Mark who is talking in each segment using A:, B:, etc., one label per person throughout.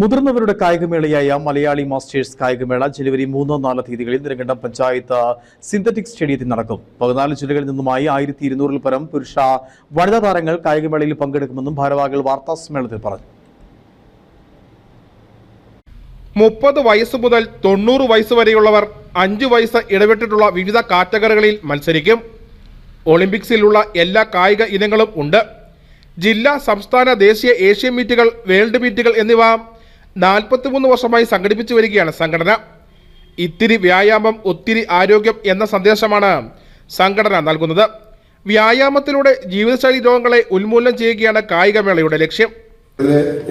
A: മുതിർന്നവരുടെ കായികമേളയായ മലയാളി മാസ്റ്റേഴ്സ് കായികമേള ജനുവരി മൂന്നോ നാലോ തീയതികളിൽ നെടുങ്കണ്ടം പഞ്ചായത്ത് സിന്തറ്റിക് സ്റ്റേഡിയത്തിൽ നടക്കും. പതിനാല് ജില്ലകളിൽ നിന്നുമായി ആയിരത്തി ഇരുന്നൂറിൽ പരം പുരുഷ വനിതാ താരങ്ങൾ കായികമേളയിൽ പങ്കെടുക്കുമെന്നും ഭാരവാഹികൾ വാർത്താ സമ്മേളനത്തിൽ പറഞ്ഞു.
B: മുപ്പത് വയസ്സ് മുതൽ തൊണ്ണൂറ് വയസ്സ് വരെയുള്ളവർ അഞ്ച് വയസ്സ് ഇടവിട്ടിട്ടുള്ള വിവിധ കാറ്റഗറികളിൽ മത്സരിക്കും. ഒളിമ്പിക്സിലുള്ള എല്ലാ കായിക ഇനങ്ങളും ഉണ്ട്. ജില്ലാ സംസ്ഥാന ദേശീയ ഏഷ്യൻ മീറ്റുകൾ വേൾഡ് മീറ്റുകൾ എന്നിവ നാൽപ്പത്തിമൂന്ന് വർഷമായി സംഘടിപ്പിച്ചു വരികയാണ് സംഘടന. ഇത്തിരി വ്യായാമം ഒത്തിരി ആരോഗ്യം എന്ന സന്ദേശമാണ് സംഘടന നൽകുന്നത്. വ്യായാമത്തിലൂടെ ജീവിതശൈലി രോഗങ്ങളെ ഉന്മൂലനം ചെയ്യുകയാണ് കായികമേളയുടെ ലക്ഷ്യം.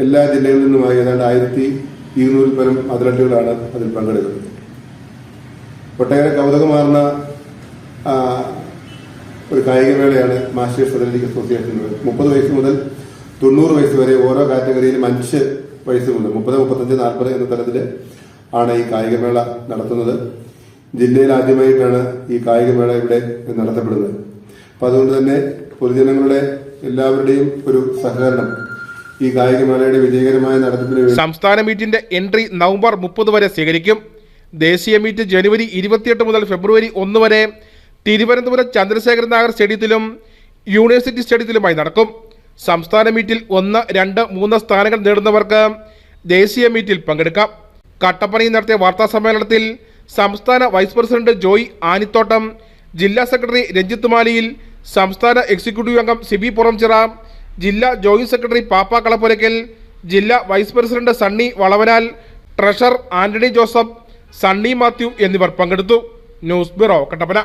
C: എല്ലാ ജില്ലകളിൽ നിന്നുമായി ഏതാണ്ട് ആയിരത്തി ഇരുന്നൂറിൽ പരം അത്ലറ്റുകളാണ് അതിൽ പങ്കെടുക്കുന്നത്. ഒട്ടേറെ കൗതുകമാർന്ന ഒരു കായികമേളയാണ് മാസ്റ്റേഴ്സ് അത്ലറ്റിക് അസോസിയേഷൻ മുപ്പത് വയസ്സ് മുതൽ തൊണ്ണൂറ് വയസ്സ് വരെ ഓരോ കാറ്റഗറിയിലും അഞ്ച് വയസ്സ് മുതൽ മുപ്പത് മുപ്പത്തഞ്ച് നാൽപ്പത് എന്ന തലത്തിൽ ആണ് ഈ കായികമേള നടത്തുന്നത്. ജില്ലയിൽ ആദ്യമായിട്ടാണ് ഈ കായികമേള ഇവിടെ നടത്തപ്പെടുന്നത്. അപ്പൊ അതുകൊണ്ട് തന്നെ പൊതുജനങ്ങളുടെ എല്ലാവരുടെയും ഒരു സഹകരണം ഈ കായികമേളയുടെ വിജയകരമായ നടത്തിപ്പിന്
B: സംസ്ഥാന മീറ്റിന്റെ എൻട്രി നവംബർ മുപ്പത് വരെ സ്വീകരിക്കും ദേശീയ മീറ്റ് ജനുവരി ഇരുപത്തിയെട്ട് മുതൽ ഫെബ്രുവരി ഒന്ന് വരെ തിരുവനന്തപുരം ചന്ദ്രശേഖരൻ നായർ സ്റ്റേഡിയത്തിലും യൂണിവേഴ്സിറ്റി സ്റ്റേഡിയത്തിലുമായി നടക്കും. സംസ്ഥാന മീറ്റിൽ ഒന്ന് രണ്ട് മൂന്ന് സ്ഥാനങ്ങൾ നേടുന്നവർക്ക് ദേശീയ മീറ്റിൽ പങ്കെടുക്കാം. കട്ടപ്പനയിൽ നടത്തിയ വാർത്താ സമ്മേളനത്തിൽ സംസ്ഥാന വൈസ് പ്രസിഡന്റ് ജോയ് ആനിത്തോട്ടം ജില്ലാ സെക്രട്ടറി രഞ്ജിത്ത് മാലിയിൽ സംസ്ഥാന എക്സിക്യൂട്ടീവ് അംഗം സിബി പുറംചിറ ജില്ലാ ജോയിന്റ് സെക്രട്ടറി പാപ്പ കളപ്പുരയ്ക്കൽ ജില്ലാ vice president Sunny Valavanal treasurer Antony Joseph Sunny Mathew എന്നിവർ പങ്കെടുത്തു. News bureau Kattappana.